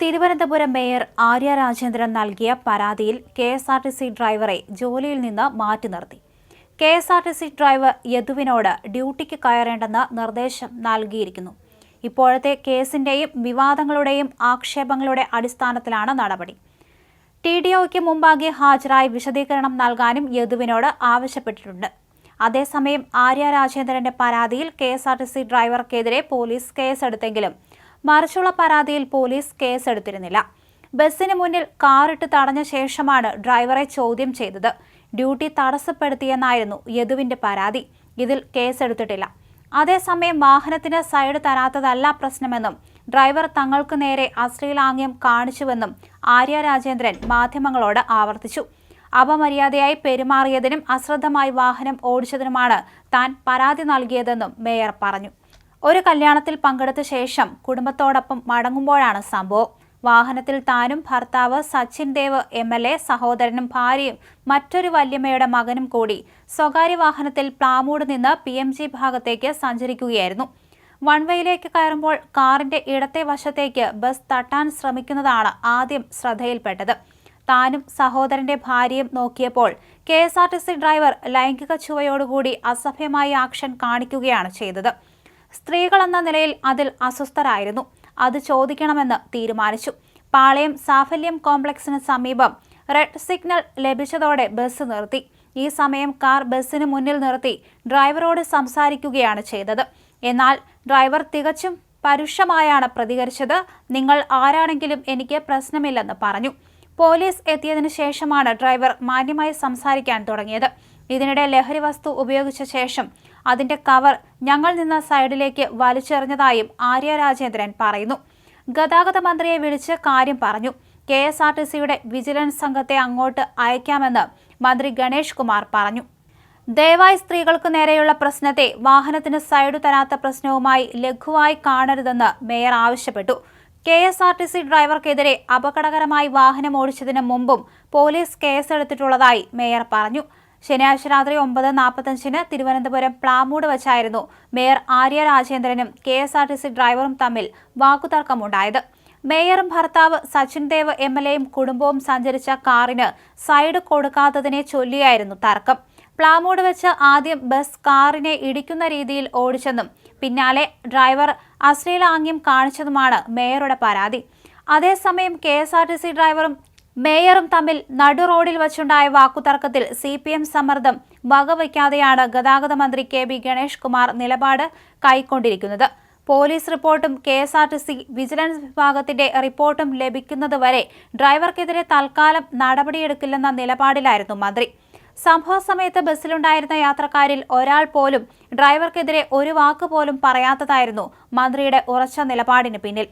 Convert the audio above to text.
Thiruvananthapuram mayor Arya Rajendran നൽകിയ പരാതിയിൽ K S R T C ഡ്രൈവറെ ജോലിയിൽ നിന്ന് മാറ്റി നിർത്തി. K S R T C driver യദുവിനോട് ഡ്യൂട്ടിക്ക് കയറേണ്ടെന്ന് നിർദ്ദേശം നൽകിയിരിക്കുന്നു. ഇപ്പോഴത്തെ കേസിന്റെയും വിവാദങ്ങളുടെയും ആക്ഷേപങ്ങളുടെ അടിസ്ഥാനത്തിലാണ് നടപടി. ടി ഡി ഒക്ക് മുമ്പാകെ ഹാജരായി വിശദീകരണം നൽകാനും യദുവിനോട് ആവശ്യപ്പെട്ടിട്ടുണ്ട്. അതേസമയം ആര്യ രാജേന്ദ്രന്റെ പരാതിയിൽ K S R T C ഡ്രൈവർക്കെതിരെ police കേസെടുത്തെങ്കിലും മറിച്ചുള്ള പരാതിയിൽ പോലീസ് കേസെടുത്തിരുന്നില്ല. ബസ്സിന് മുന്നിൽ കാറിട്ട് തടഞ്ഞ ശേഷമാണ് ഡ്രൈവറെ ചോദ്യം ചെയ്തത്. ഡ്യൂട്ടി തടസ്സപ്പെടുത്തിയെന്നായിരുന്നു യദുവിന്റെ പരാതി. ഇതിൽ കേസെടുത്തിട്ടില്ല. അതേസമയം വാഹനത്തിന് സൈഡ് തരാത്തതല്ല പ്രശ്നമെന്നും ഡ്രൈവർ തങ്ങൾക്ക് നേരെ അശ്ലീലാംഗ്യം കാണിച്ചുവെന്നും ആര്യ രാജേന്ദ്രൻ മാധ്യമങ്ങളോട് ആവർത്തിച്ചു. അപമര്യാദയായി പെരുമാറിയതിനും അശ്രദ്ധമായി വാഹനം ഓടിച്ചതിനുമാണ് താൻ പരാതി നൽകിയതെന്നും മേയർ പറഞ്ഞു. ഒരു കല്യാണത്തിൽ പങ്കെടുത്ത ശേഷം കുടുംബത്തോടൊപ്പം മടങ്ങുമ്പോഴാണ് സംഭവം. വാഹനത്തിൽ താനും ഭർത്താവ് Sachin Dev M L A സഹോദരനും ഭാര്യയും മറ്റൊരു വല്യമ്മയുടെ മകനും കൂടി സ്വകാര്യ വാഹനത്തിൽ പ്ലാമൂട് നിന്ന് പി എം ജി ഭാഗത്തേക്ക് സഞ്ചരിക്കുകയായിരുന്നു. വൺവേയിലേക്ക് കയറുമ്പോൾ കാറിന്റെ ഇടത്തെ വശത്തേക്ക് ബസ് തട്ടാൻ ശ്രമിക്കുന്നതാണ് ആദ്യം ശ്രദ്ധയിൽപ്പെട്ടത്. താനും സഹോദരന്റെ ഭാര്യയും നോക്കിയപ്പോൾ K S R T C driver ലൈംഗിക ചുവയോടുകൂടി അസഭ്യമായ ആക്ഷൻ കാണിക്കുകയാണ് ചെയ്തത്. സ്ത്രീകളെന്ന നിലയിൽ അതിൽ അസ്വസ്ഥരായിരുന്നു. അത് ചോദിക്കണമെന്ന് തീരുമാനിച്ചു. പാളയം സാഫല്യം കോംപ്ലക്സിന് സമീപം റെഡ് സിഗ്നൽ ലഭിച്ചതോടെ ബസ് നിർത്തി. ഈ സമയം കാർ ബസ്സിന് മുന്നിൽ നിർത്തി ഡ്രൈവറോട് സംസാരിക്കുകയാണ് ചെയ്തത്. എന്നാൽ ഡ്രൈവർ തികച്ചും പരുഷമായാണ് പ്രതികരിച്ചത്. നിങ്ങൾ ആരാണെങ്കിലും എനിക്ക് പ്രശ്നമില്ലെന്ന് പറഞ്ഞു. പോലീസ് എത്തിയതിനു ശേഷമാണ് ഡ്രൈവർ മാന്യമായി സംസാരിക്കാൻ തുടങ്ങിയത്. ഇതിനിടെ ലഹരി വസ്തു ഉപയോഗിച്ച ശേഷം അതിന്റെ കവർ ഞങ്ങൾ നിന്ന സൈഡിലേക്ക് വലിച്ചെറിഞ്ഞതായും ആര്യ രാജേന്ദ്രൻ പറയുന്നു. ഗതാഗത മന്ത്രിയെ വിളിച്ച് കാര്യം പറഞ്ഞു. കെ എസ് ആർ ടി സിയുടെ വിജിലൻസ് സംഘത്തെ അങ്ങോട്ട് അയക്കാമെന്ന് മന്ത്രി ഗണേഷ് കുമാർ പറഞ്ഞു. ദയവായി സ്ത്രീകൾക്ക് നേരെയുള്ള പ്രശ്നത്തെ വാഹനത്തിന് സൈഡ് തരാത്ത പ്രശ്നവുമായി ലഘുവായി കാണരുതെന്ന് മേയർ ആവശ്യപ്പെട്ടു. K S R T C ഡ്രൈവർക്കെതിരെ അപകടകരമായി വാഹനം ഓടിച്ചതിന് മുമ്പും പോലീസ് കേസെടുത്തിട്ടുള്ളതായി മേയർ പറഞ്ഞു. ശനിയാഴ്ച രാത്രി ഒമ്പത് നാൽപ്പത്തഞ്ചിന് തിരുവനന്തപുരം പ്ലാമൂട് വച്ചായിരുന്നു mayor Arya രാജേന്ദ്രനും K S R T C ഡ്രൈവറും തമ്മിൽ വാക്കുതർക്കമുണ്ടായത്. മേയറും ഭർത്താവ് സച്ചിൻ ദേവ് എം എൽ എയും കുടുംബവും സഞ്ചരിച്ച കാറിന് സൈഡ് കൊടുക്കാത്തതിനെ ചൊല്ലിയായിരുന്നു തർക്കം. പ്ലാമൂട് വെച്ച് ആദ്യം ബസ് കാറിനെ ഇടിക്കുന്ന രീതിയിൽ ഓടിച്ചെന്നും പിന്നാലെ ഡ്രൈവർ അശ്ലീലാംഗ്യം കാണിച്ചതുമാണ് മേയറുടെ പരാതി. അതേസമയം K S R T C ഡ്രൈവറും മേയറും തമ്മിൽ നടു റോഡിൽ വച്ചുണ്ടായ വാക്കുതർക്കത്തിൽ സി പി എം സമ്മർദ്ദം വകവയ്ക്കാതെയാണ് ഗതാഗത മന്ത്രി കെ ബി ഗണേഷ് കുമാർ നിലപാട് കൈക്കൊണ്ടിരിക്കുന്നത്. പോലീസ് റിപ്പോർട്ടും K S R T C vigilance വിഭാഗത്തിന്റെ റിപ്പോർട്ടും ലഭിക്കുന്നതുവരെ ഡ്രൈവർക്കെതിരെ തൽക്കാലം നടപടിയെടുക്കില്ലെന്ന നിലപാടിലായിരുന്നു മന്ത്രി. സംഭവ സമയത്ത് ബസ്സിലുണ്ടായിരുന്ന യാത്രക്കാരിൽ ഒരാൾ പോലും ഡ്രൈവർക്കെതിരെ ഒരു വാക്ക് പോലും പറയാത്തതായിരുന്നു മന്ത്രിയുടെ ഉറച്ച നിലപാടിന് പിന്നിൽ.